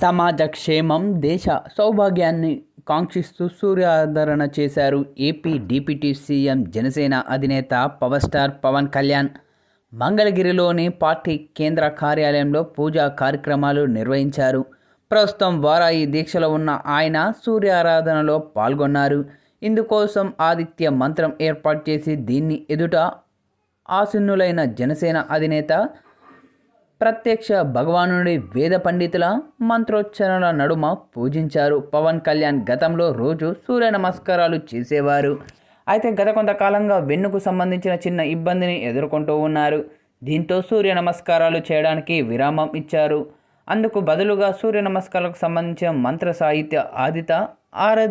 సమాజ క్షేమం దేశ సౌభాగ్యాన్ని కాంక్షిస్తూ సూర్యాదరణ చేశారు ఏపీ డిప్యూటీ సీఎం జనసేన అధినేత పవర్ స్టార్ పవన్ కళ్యాణ్. మంగళగిరిలోని పార్టీ కేంద్ర కార్యాలయంలో పూజా కార్యక్రమాలు నిర్వహించారు. ప్రస్తుతం వారాయి దీక్షలో ఉన్న ఆయన సూర్యారాధనలో పాల్గొన్నారు. ఇందుకోసం ఆదిత్య మంత్రం ఏర్పాటు చేసి దీన్ని ఎదుట ఆసీనులైన జనసేన అధినేత ప్రత్యక్ష భగవానుడి వేద పండితుల మంత్రోచ్చరణల నడుమ పూజించారు. పవన్ కళ్యాణ్ గతంలో రోజు సూర్య నమస్కారాలు చేసేవారు. అయితే గత కొంతకాలంగా వెన్నుకు సంబంధించిన చిన్న ఇబ్బందిని ఎదుర్కొంటూ ఉన్నారు. దీంతో సూర్య నమస్కారాలు చేయడానికి విరామం ఇచ్చారు. అందుకు బదులుగా సూర్య నమస్కారాలకు సంబంధించిన మంత్ర సాహిత్య ఆదిత ఆరా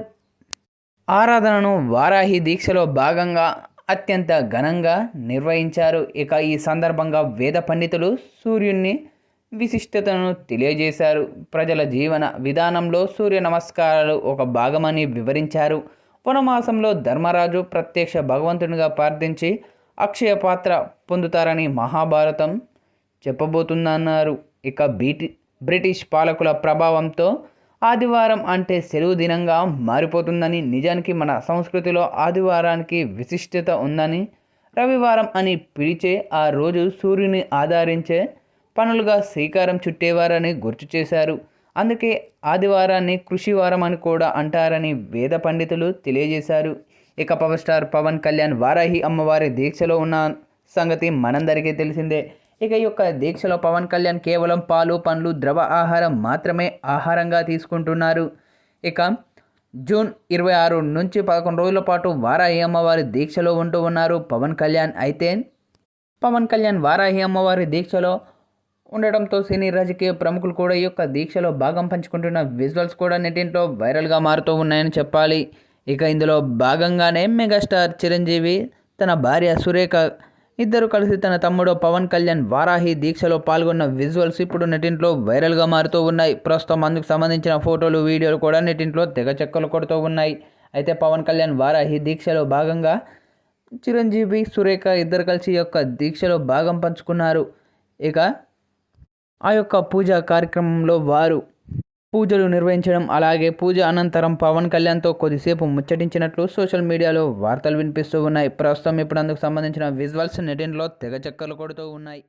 ఆరాధనను వారాహి దీక్షలో భాగంగా అత్యంత ఘనంగా నిర్వహించారు. ఇక ఈ సందర్భంగా వేద పండితులు సూర్యుని విశిష్టతను తెలియజేశారు. ప్రజల జీవన విధానంలో సూర్య నమస్కారాలు ఒక భాగమని వివరించారు. పునమాసంలో ధర్మరాజు ప్రత్యక్ష భగవంతునిగా ప్రార్థించి అక్షయ పాత్ర పొందుతారని మహాభారతం చెప్పబోతుందన్నారు. ఇక బీటి బ్రిటిష్ పాలకుల ప్రభావంతో ఆదివారం అంటే సెలవు దినంగా మారిపోతుందని నిజానికి మన సంస్కృతిలో ఆదివారానికి విశిష్టత ఉందని రవివారం అని పిలిచే ఆ రోజు సూర్యుని ఆధారించే పనులుగా శ్రీకారం చుట్టేవారని గుర్తు చేశారు. అందుకే ఆదివారాన్ని కృషివారం అని కూడా అంటారని వేద పండితులు తెలియజేశారు. ఇక పవర్ స్టార్ పవన్ కళ్యాణ్ వారాహి అమ్మవారి దీక్షలో ఉన్న సంగతి మనందరికీ తెలిసిందే. ఇక ఈ యొక్క దీక్షలో పవన్ కళ్యాణ్ కేవలం పాలు పండ్లు ద్రవ ఆహారం మాత్రమే ఆహారంగా తీసుకుంటున్నారు. ఇక జూన్ ఇరవై ఆరు నుంచి పదకొండు రోజుల పాటు వారాహి అమ్మవారి దీక్షలో ఉంటూ ఉన్నారు పవన్ కళ్యాణ్. అయితే పవన్ కళ్యాణ్ వారాహి అమ్మవారి దీక్షలో ఉండడంతో సినీ రాజకీయ ప్రముఖులు కూడా ఈ యొక్క దీక్షలో భాగం పంచుకుంటున్న విజువల్స్ కూడా నెటింట్లో వైరల్గా మారుతూ ఉన్నాయని చెప్పాలి. ఇక ఇందులో భాగంగానే మెగాస్టార్ చిరంజీవి తన భార్య సురేఖ ఇద్దరు కలిసి తన తమ్ముడు పవన్ కళ్యాణ్ వారాహి దీక్షలో పాల్గొన్న విజువల్స్ ఇప్పుడు నెటింట్లో వైరల్గా మారుతూ ఉన్నాయి. ప్రస్తుతం అందుకు సంబంధించిన ఫోటోలు వీడియోలు కూడా నెటింట్లో తెగ చెక్కలు కొడుతూ ఉన్నాయి. అయితే పవన్ కళ్యాణ్ వారాహి దీక్షలో భాగంగా చిరంజీవి సురేఖ ఇద్దరు కలిసి యొక్క దీక్షలో భాగం పంచుకున్నారు. ఇక ఆ యొక్క పూజా కార్యక్రమంలో వారు పూజలు నిర్వహించడం అలాగే పూజ అనంతరం పవన్ కళ్యాణ్తో కొద్దిసేపు ముచ్చటించినట్లు సోషల్ మీడియాలో వార్తలు వినిపిస్తూ ఉన్నాయి. ప్రస్తుతం ఇప్పుడు అందుకు సంబంధించిన విజువల్స్ నెటిన్లో తెగ చక్కలు కొడుతూ ఉన్నాయి.